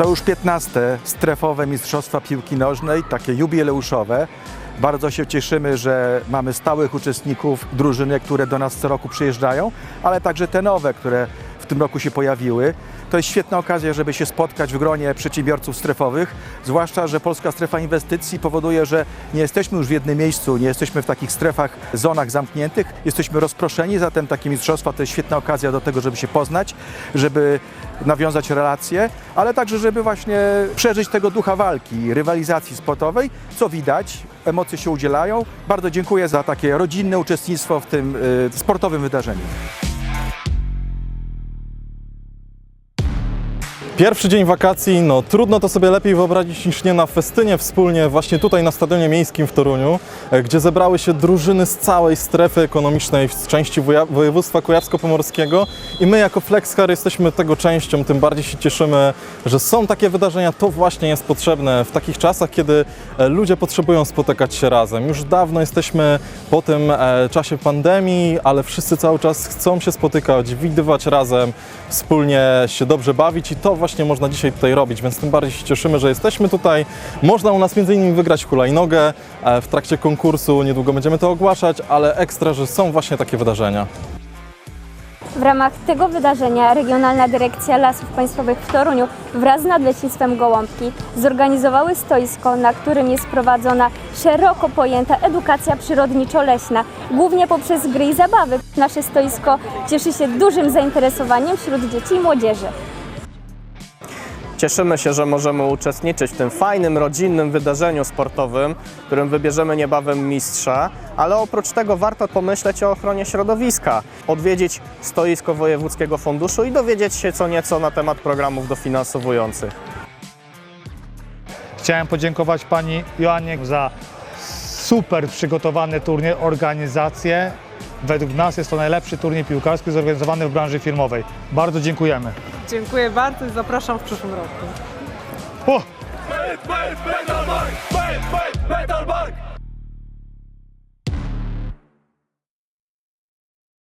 To już 15 strefowe Mistrzostwa Piłki Nożnej, takie jubileuszowe. Bardzo się cieszymy, że mamy stałych uczestników drużyny, które do nas co roku przyjeżdżają, ale także te nowe, które w tym roku się pojawiły. To jest świetna okazja, żeby się spotkać w gronie przedsiębiorców strefowych, zwłaszcza, że Polska Strefa Inwestycji powoduje, że nie jesteśmy już w jednym miejscu, nie jesteśmy w takich strefach, zonach zamkniętych, jesteśmy rozproszeni, zatem takie mistrzostwa to jest świetna okazja do tego, żeby się poznać, żeby nawiązać relacje, ale także, żeby właśnie przeżyć tego ducha walki, rywalizacji sportowej, co widać, emocje się udzielają. Bardzo dziękuję za takie rodzinne uczestnictwo w tym y, sportowym wydarzeniu. Pierwszy dzień wakacji, no trudno to sobie lepiej wyobrazić niż nie na festynie wspólnie właśnie tutaj na Stadionie Miejskim w Toruniu, e, gdzie zebrały się drużyny z całej strefy ekonomicznej z części województwa kujawsko-pomorskiego. I my jako Flexcar jesteśmy tego częścią, tym bardziej się cieszymy, że są takie wydarzenia, to właśnie jest potrzebne w takich czasach, kiedy e, ludzie potrzebują spotykać się razem. Już dawno jesteśmy po tym e, czasie pandemii, ale wszyscy cały czas chcą się spotykać, widywać razem, wspólnie się dobrze bawić. I to właśnie można dzisiaj tutaj robić, więc tym bardziej się cieszymy, że jesteśmy tutaj. Można u nas innymi wygrać hulajnogę e, w trakcie konkursu, niedługo będziemy to ogłaszać, ale ekstra, że są właśnie takie wydarzenia. W ramach tego wydarzenia Regionalna Dyrekcja Lasów Państwowych w Toruniu wraz z Nadleśnictwem Gołąbki zorganizowały stoisko, na którym jest prowadzona szeroko pojęta edukacja przyrodniczo-leśna, głównie poprzez gry i zabawy. Nasze stoisko cieszy się dużym zainteresowaniem wśród dzieci i młodzieży. Cieszymy się, że możemy uczestniczyć w tym fajnym, rodzinnym wydarzeniu sportowym, w którym wybierzemy niebawem mistrza, ale oprócz tego warto pomyśleć o ochronie środowiska, odwiedzić stoisko Wojewódzkiego Funduszu i dowiedzieć się co nieco na temat programów dofinansowujących. Chciałem podziękować pani Joannie za super przygotowany turniej, organizację. Według nas jest to najlepszy turniej piłkarski zorganizowany w branży firmowej. Bardzo dziękujemy. Dziękuję bardzo i zapraszam w przyszłym roku. O! Metalmark!